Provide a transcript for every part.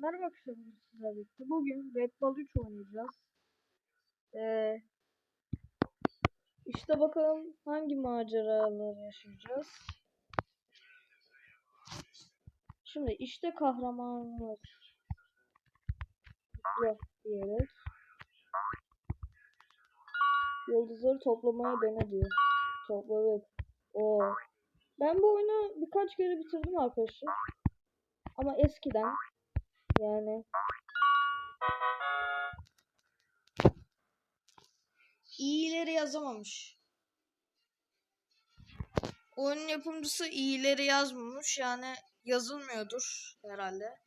Merhaba arkadaşlar sizlerle birlikte. Bugün Red Bull 3 oynayacağız. Ee, işte bakalım hangi maceralar yaşayacağız. Şimdi işte kahramanımız. Yok diyerek. Yıldızları toplamaya dene diyor. Topladık. Oo. Ben bu oyunu birkaç kere bitirdim arkadaşlar. Ama eskiden yani iyileri yazamamış. Oyunun yapımcısı iyileri yazmamış. Yani yazılmıyordur herhalde.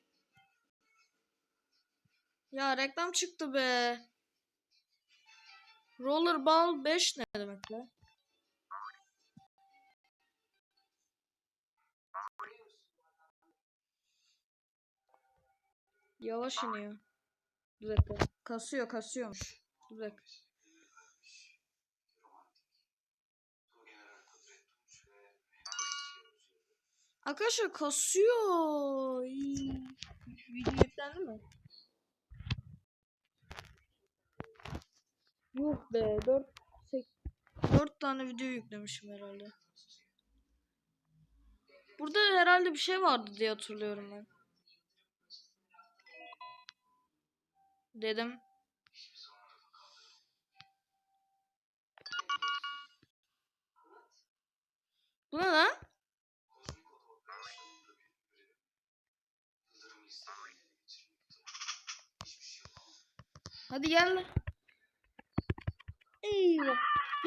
Ya reklam çıktı be. Rollerball 5 ne demek be? Yavaş iniyor. Bir dakika. Kasıyor kasıyormuş. Bir dakika. Arkadaşlar kasıyor. Video yüklendi mi? yuh be 4 4 tane video yüklemişim herhalde. Burada herhalde bir şey vardı diye hatırlıyorum ben. Dedim. Bu ne lan? Hadi gel. Eyvah.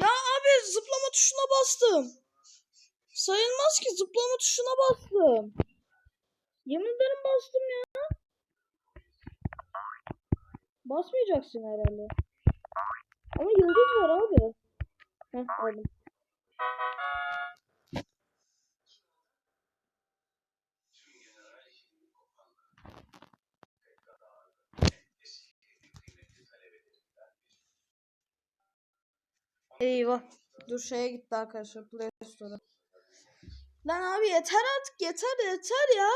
Ya abi zıplama tuşuna bastım. Sayılmaz ki zıplama tuşuna bastım. Yemin ederim bastım ya. Basmayacaksın herhalde. Ama yıldız var abi. Heh aldım. Eyvah. Dur şeye gitti arkadaşlar Play Store'a. Lan abi yeter artık yeter yeter ya.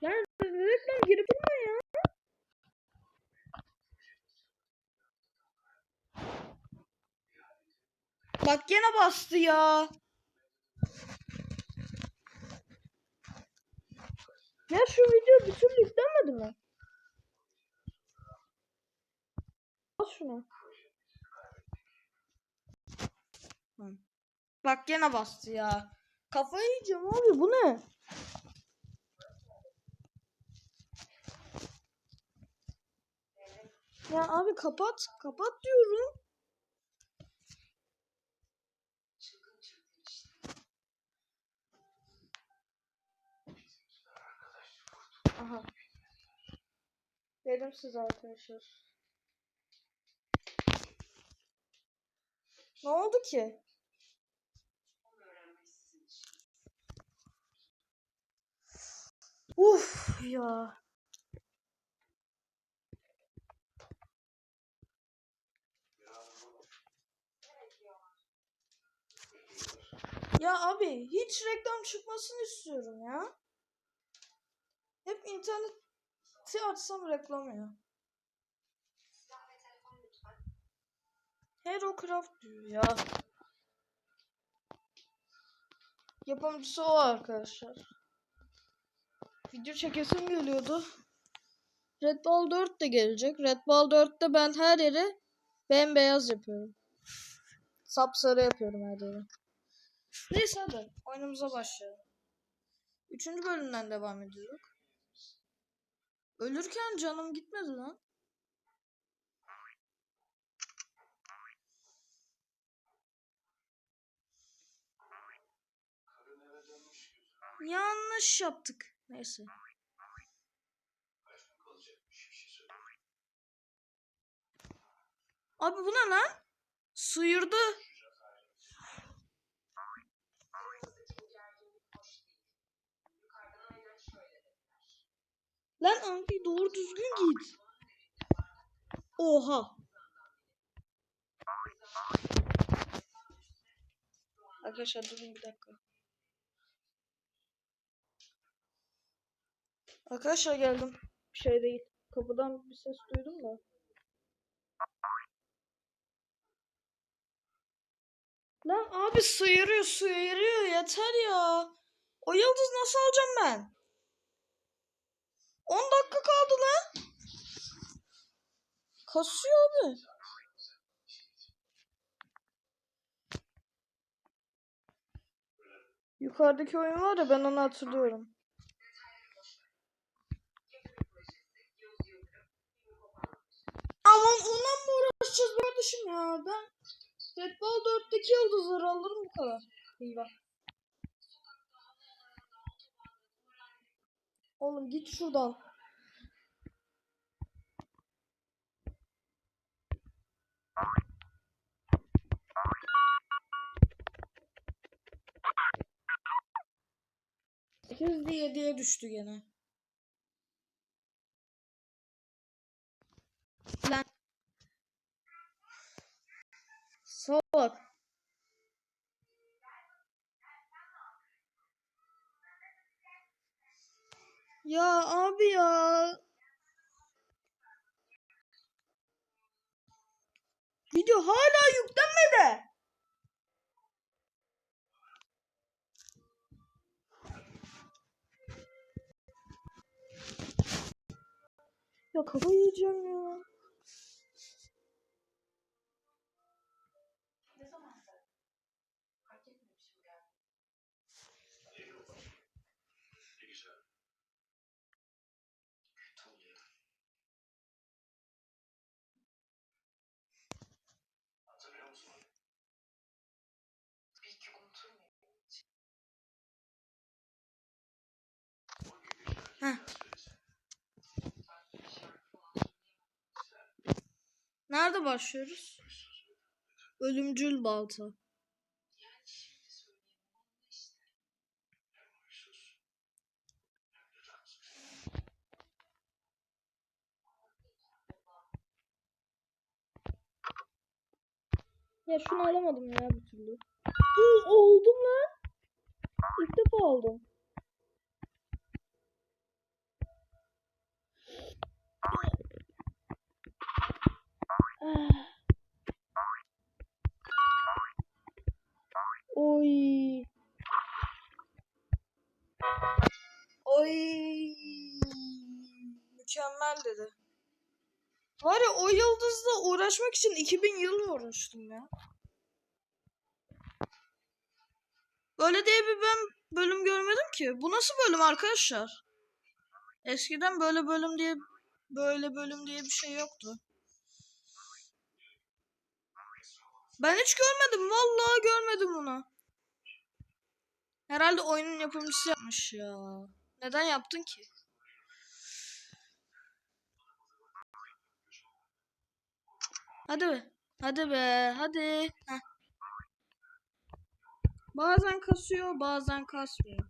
Yani reklam girip durma ya. Bak gene bastı ya. Ya şu video bir türlü yüklenmedi mi? Bas şuna. Bak gene bastı ya. Kafayı yiyeceğim abi bu ne? Ya abi kapat kapat diyorum. Aha. Dedim size arkadaşlar. Ne oldu ki? Uf ya. Ya abi hiç reklam çıkmasını istiyorum ya. Hep interneti açsam reklam ya. Herocraft diyor ya. Yapımcısı o arkadaşlar. Video çekesim geliyordu. Red Bull 4 de gelecek. Red Bull 4'te ben her yeri bembeyaz yapıyorum. Sapsarı yapıyorum her yeri. Neyse hadi oyunumuza başlayalım. Üçüncü bölümden devam ediyoruz. Ölürken canım gitmedi lan. Yanlış yaptık. Neyse. Abi bu ne lan? Sıyırdı. Lan abi doğru düzgün git. Oha. Arkadaşlar durun bir dakika. Arkadaşlar geldim. Bir şey değil. Kapıdan bir ses duydum da. Lan abi sıyırıyor sıyırıyor yeter ya. O yıldız nasıl alacağım ben? 10 dakika kaldı lan. Kasıyor abi. Yukarıdaki oyun var ya ben onu hatırlıyorum. Aman ondan mı uğraşacağız kardeşim ya? Ben Red Ball 4'teki yıldızları alırım bu kadar. Eyvah. Oğlum git şuradan. Sekiz diye diye düştü gene. Lan. Salak. Ya abi ya. Video hala yüklenmedi. Ya kafa yiyeceğim ya. Nerede başlıyoruz? Ölümcül balta. Ya şunu alamadım ya bir türlü. Oo, oldum lan. İlk defa oldum. Oy. Oy. Mükemmel dedi. Var ya o yıldızla uğraşmak için 2000 yıl uğraştım ya. Böyle diye bir ben bölüm görmedim ki. Bu nasıl bölüm arkadaşlar? Eskiden böyle bölüm diye böyle bölüm diye bir şey yoktu. Ben hiç görmedim. Vallahi görmedim bunu. Herhalde oyunun yapımcısı yapmış ya. Neden yaptın ki? Hadi be. Hadi be. Hadi. Heh. Bazen kasıyor, bazen kasmıyor.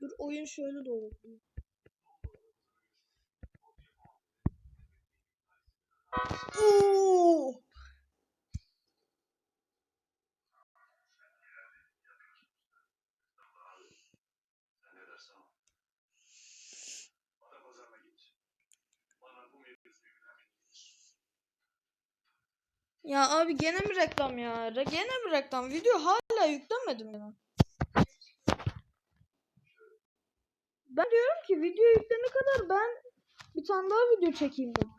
Dur oyun şöyle de. Ya abi gene mi reklam ya? Gene mi reklam? Video hala yüklenmedi mi? ya? Ben diyorum ki video yüklene kadar ben bir tane daha video çekeyim dedim.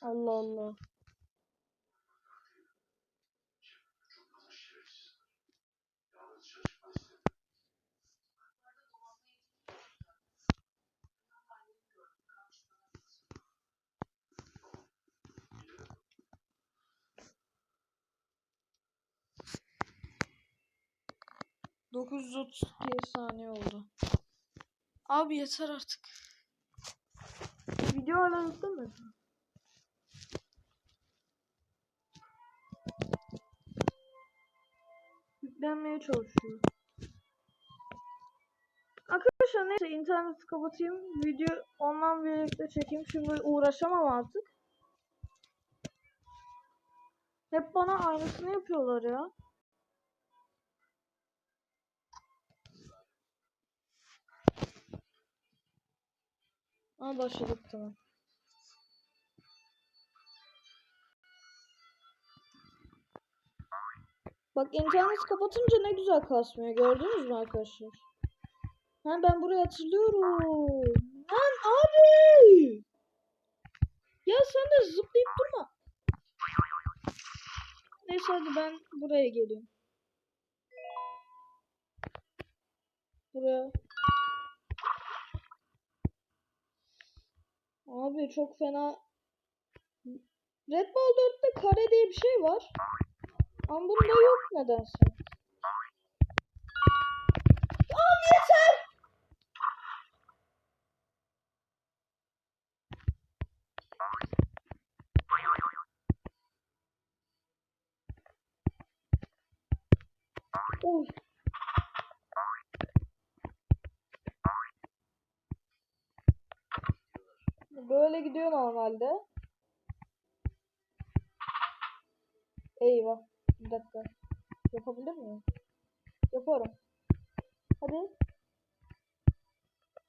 Allah Allah. ...932 saniye oldu. Abi yeter artık. Video hala yüklemedi. hacklenmeye çalışıyor. Arkadaşlar neyse interneti kapatayım. Video ondan birlikte çekeyim. Şimdi uğraşamam artık. Hep bana aynısını yapıyorlar ya. Ama başladık tamam. Bak internet kapatınca ne güzel kasmıyor. Gördünüz mü arkadaşlar? Ha ben burayı hatırlıyorum. Lan abi! Ya sen de zıplayıp durma. Neyse hadi ben buraya geliyorum. Buraya. Abi çok fena. Red Ball 4'te kare diye bir şey var. Ama bunda yok nedense. Abi yeter! Oy. Böyle gidiyor normalde. Eyvah. Bir dakika. Yapabilir miyim? Yaparım. Hadi.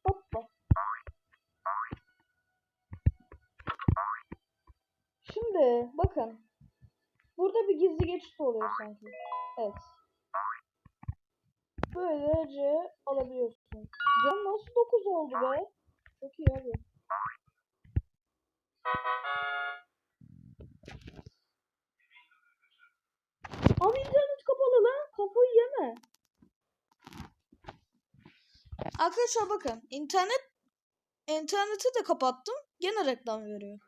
Hoppa. Şimdi bakın. Burada bir gizli geçit oluyor sanki. Evet. Böylece alabiliyorsun. Can nasıl 9 oldu be? Çok iyi abi. Kafayı yeme. Arkadaşlar bakın. internet interneti de kapattım. Gene reklam veriyor.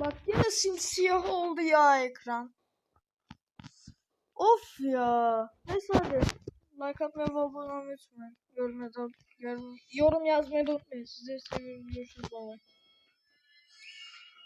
Bak yine simsiyah oldu ya ekran. Of ya. Neyse hadi. Like atmayı ve abone olmayı unutmayın. Yazmayı- yorum, yazmayı unutmayın. Sizleri seviyorum. Görüşürüz. Bye.